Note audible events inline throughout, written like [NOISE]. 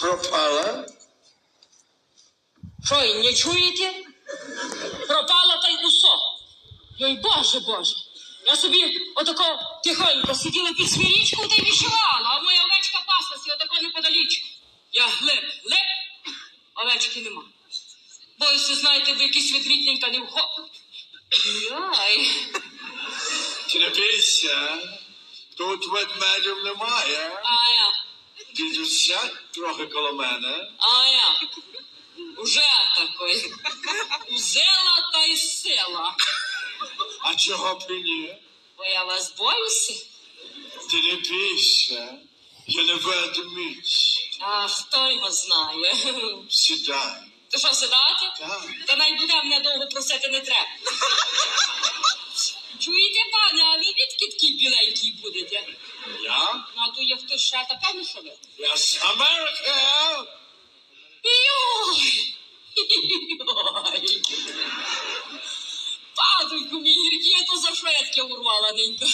пропала. Що, і не чуєте? Пропала та й усо. Ой, Боже, Боже. Я собі отако тихонько сиділа під смирічкою та й вишивала, а моя овечка паслася отако неподалічку. Я глеб, глеб, овечки нема. Боюся, знаєте, ви якийсь ведмідненька не вхопить. Яй. Не бійся. Тут ведмедів немає. А я, Сядь трохи коло мене. а я. Уже такой. Взяла та й сила. А чого б і ні? Бо я вас боюся. Ти не бійся. Я не ведмідь. А хто його знає? Сідай. Ти що, сідати? Так. Та най буде мене довго просити не треба. Чуєте, пане, а ви відки такий будете? Я? Ну, а то є хтось ще, та певно, що ви. Я з Америки. Йой! Йой! Падуйку мій гіркі, я то за шведки урвала ненька.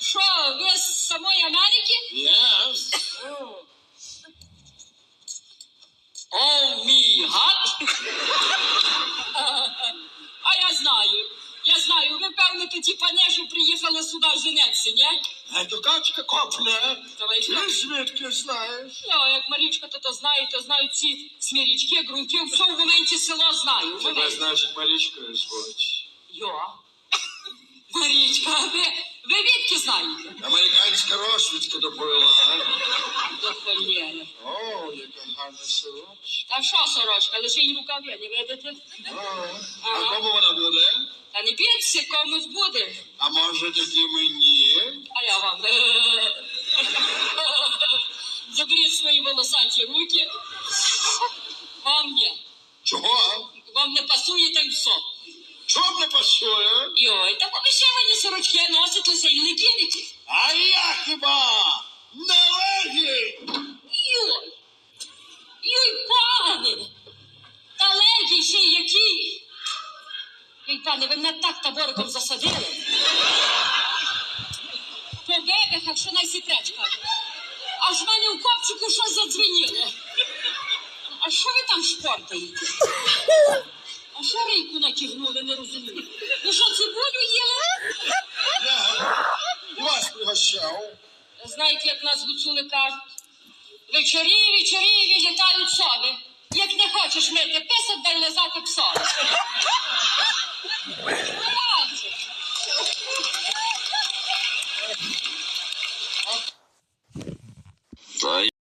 Що, ви з самої Америки? Yes. О, мій гад! А я знаю, я знаю, ви певно тоді пане, що приїхали сюди женеться, ні? А то качка копне. Ти звідки знаєш? Я, як Марічка, то то знаю, то знаю ці смірічки, ґрунтів, все в моменті село знаю. Тебе, моменті. значить, Марічкою звуть. Йо. Марічка, ви, ви відки знаєте? Американська розвідка доповіла. До холєри. О, яка гарна сорочка. Та що, сорочка, лише й рукаві, не видите? О, А кому вона буде? Не бійтеся, комусь буде. А може тоді мені? А я вам. [LAUGHS] Заберіть свої волосаті руки. Вам ні. Чого? Вам не пасує та й все. Чому не пасує? Йой, та повищевані сорочки носитися і легіники. А я хіба не леді? Йой. Йой, пане. Та леді ще й які. Ой, пане, ви мене так табориком засадили. По вебехах, що найсітречка. Аж в мене в копчику щось задзвеніло. А що ви там шпортаєте? А що рейку натягнули, не розумію. Ви що, цибулю їли? Я вас пригощав. Знаєте, як нас гуцули кажуть? Вечорі, вечорі відлітають сови. Як не хочеш мити писок, дай лизати псові.